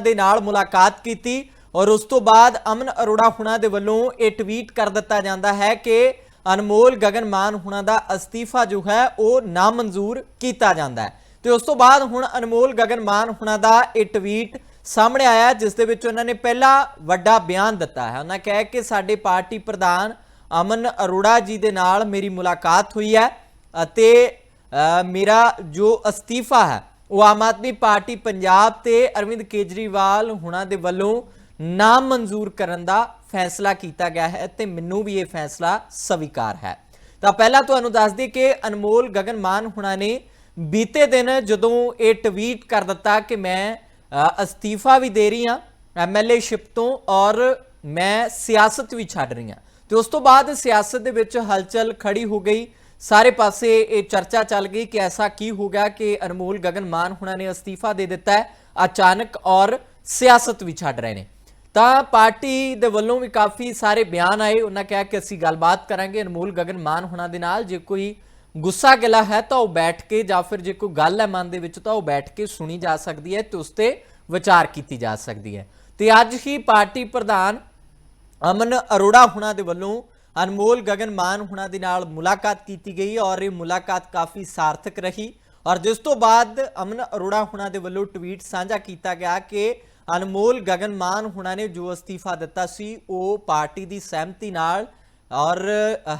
ਦੇ ਨਾਲ ਮੁਲਾਕਾਤ ਕੀਤੀ ਔਰ ਉਸ ਤੋਂ ਬਾਅਦ ਅਮਨ ਅਰੋੜਾ ਹੁਣਾ ਦੇ ਵੱਲੋਂ ਇਹ ਟਵੀਟ ਕਰ ਦਿੱਤਾ ਜਾਂਦਾ ਹੈ ਕਿ ਅਨਮੋਲ ਗਗਨ ਮਾਨ ਹੁਣਾ ਦਾ ਅਸਤੀਫਾ ਜੋ ਹੈ ਉਹ ਨਾਮਨਜ਼ੂਰ ਕੀਤਾ ਜਾਂਦਾ ਹੈ। ਤੇ ਉਸ ਤੋਂ ਬਾਅਦ ਹੁਣ ਅਨਮੋਲ ਗਗਨ ਮਾਨ ਹੁਣਾ ਦਾ ਇਹ ਟਵੀਟ ਸਾਹਮਣੇ ਆਇਆ ਜਿਸ ਦੇ ਵਿੱਚ ਉਹਨਾਂ ਨੇ ਪਹਿਲਾ ਵੱਡਾ ਬਿਆਨ ਦਿੱਤਾ ਹੈ। ਉਹਨਾਂ ਕਿਹਾ ਕਿ ਸਾਡੇ ਪਾਰਟੀ ਪ੍ਰਧਾਨ ਅਮਨ ਅਰੋੜਾ ਜੀ ਦੇ ਨਾਲ ਮੇਰੀ ਮੁਲਾਕਾਤ ਹੋਈ ਹੈ ਅਤੇ ਅ, ਮੇਰਾ ਜੋ ਅਸਤੀਫਾ ਹੈ ਉਹ ਆਮ ਆਦਮੀ ਪਾਰਟੀ ਪੰਜਾਬ ਤੇ ਅਰਵਿੰਦ ਕੇਜਰੀਵਾਲ ਹੁਣਾਂ ਦੇ ਵੱਲੋਂ ਨਾਮ ਮਨਜ਼ੂਰ ਕਰਨ ਦਾ ਫੈਸਲਾ ਕੀਤਾ ਗਿਆ ਹੈ ਤੇ ਮੈਨੂੰ ਵੀ ਇਹ ਫੈਸਲਾ ਸਵੀਕਾਰ ਹੈ। ਤਾਂ ਪਹਿਲਾਂ ਤੁਹਾਨੂੰ ਦੱਸ ਦਈਏ ਕਿ ਅਨਮੋਲ ਗਗਨ ਮਾਨ ਹੁਣਾਂ ਨੇ ਬੀਤੇ ਦਿਨ ਜਦੋਂ ਇਹ ਟਵੀਟ ਕਰ ਦਿੱਤਾ ਕਿ ਮੈਂ ਅਸਤੀਫਾ ਵੀ ਦੇ ਰਹੀ ਹਾਂ ਐਮਐਲਏ ਸ਼ਿਪ ਤੋਂ ਔਰ ਮੈਂ ਸਿਆਸਤ ਵੀ ਛੱਡ ਰਹੀ ਹਾਂ। ਤੇ ਉਸ ਤੋਂ ਬਾਅਦ ਸਿਆਸਤ ਦੇ ਵਿੱਚ ਹਲਚਲ ਖੜੀ ਹੋ ਗਈ ਸਾਰੇ ਪਾਸੇ ਇਹ ਚਰਚਾ ਚੱਲ ਗਈ ਕਿ ਐਸਾ ਕੀ ਹੋ ਗਿਆ ਕਿ ਅਨਮੋਲ ਗਗਨ ਮਾਨ ਹੁਣਾਂ ਨੇ ਅਸਤੀਫਾ ਦੇ ਦਿੱਤਾ ਹੈ, ਅਚਾਨਕ ਔਰ ਸਿਆਸਤ ਵੀ ਛੱਡ ਰਹੇ ਨੇ। ਤਾਂ ਪਾਰਟੀ ਦੇ ਵੱਲੋਂ ਵੀ ਕਾਫੀ ਸਾਰੇ ਬਿਆਨ ਆਏ, ਉਹਨਾਂ ਕਿਹਾ ਕਿ ਅਸੀਂ ਗੱਲਬਾਤ ਕਰਾਂਗੇ ਅਨਮੋਲ ਗਗਨ ਮਾਨ ਹੁਣਾਂ ਦੇ ਨਾਲ, ਜੇ ਕੋਈ ਗੁੱਸਾ ਗਿਲਾ ਹੈ ਤਾਂ ਉਹ ਬੈਠ ਕੇ ਜਾਂ ਫਿਰ ਜੇ ਕੋਈ ਗੱਲ ਹੈ ਮਨ ਦੇ ਵਿੱਚ ਤਾਂ ਉਹ ਬੈਠ ਕੇ ਸੁਣੀ ਜਾ ਸਕਦੀ ਹੈ ਤੇ ਉਸ ਤੇ ਵਿਚਾਰ ਕੀਤੀ ਜਾ ਸਕਦੀ ਹੈ। ਤੇ ਅੱਜ ਹੀ ਪਾਰਟੀ ਪ੍ਰਧਾਨ ਅਮਨ ਅਰੋੜਾ ਹੁਣਾਂ ਦੇ ਵੱਲੋਂ ਅਨਮੋਲ ਗਗਨ ਮਾਨ ਹੁਣਾਂ ਦੇ ਨਾਲ ਮੁਲਾਕਾਤ ਕੀਤੀ ਗਈ ਔਰ ਇਹ ਮੁਲਾਕਾਤ ਕਾਫੀ ਸਾਰਥਕ ਰਹੀ ਔਰ ਜਿਸ ਤੋਂ ਬਾਅਦ ਅਮਨ ਅਰੋੜਾ ਹੁਣਾਂ ਦੇ ਵੱਲੋਂ ਟਵੀਟ ਸਾਂਝਾ ਕੀਤਾ ਗਿਆ ਕਿ ਅਨਮੋਲ ਗਗਨ ਮਾਨ ਹੁਣਾਂ ਨੇ ਜੋ ਅਸਤੀਫਾ ਦਿੱਤਾ ਸੀ, ਉਹ ਪਾਰਟੀ ਦੀ ਸਹਿਮਤੀ ਨਾਲ ਔਰ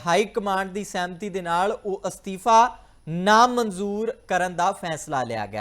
ਹਾਈ ਕਮਾਂਡ ਦੀ ਸਹਿਮਤੀ ਦੇ ਨਾਲ ਉਹ ਅਸਤੀਫਾ ਨਾ ਮਨਜ਼ੂਰ ਕਰਨ ਦਾ ਫੈਸਲਾ ਲਿਆ ਗਿਆ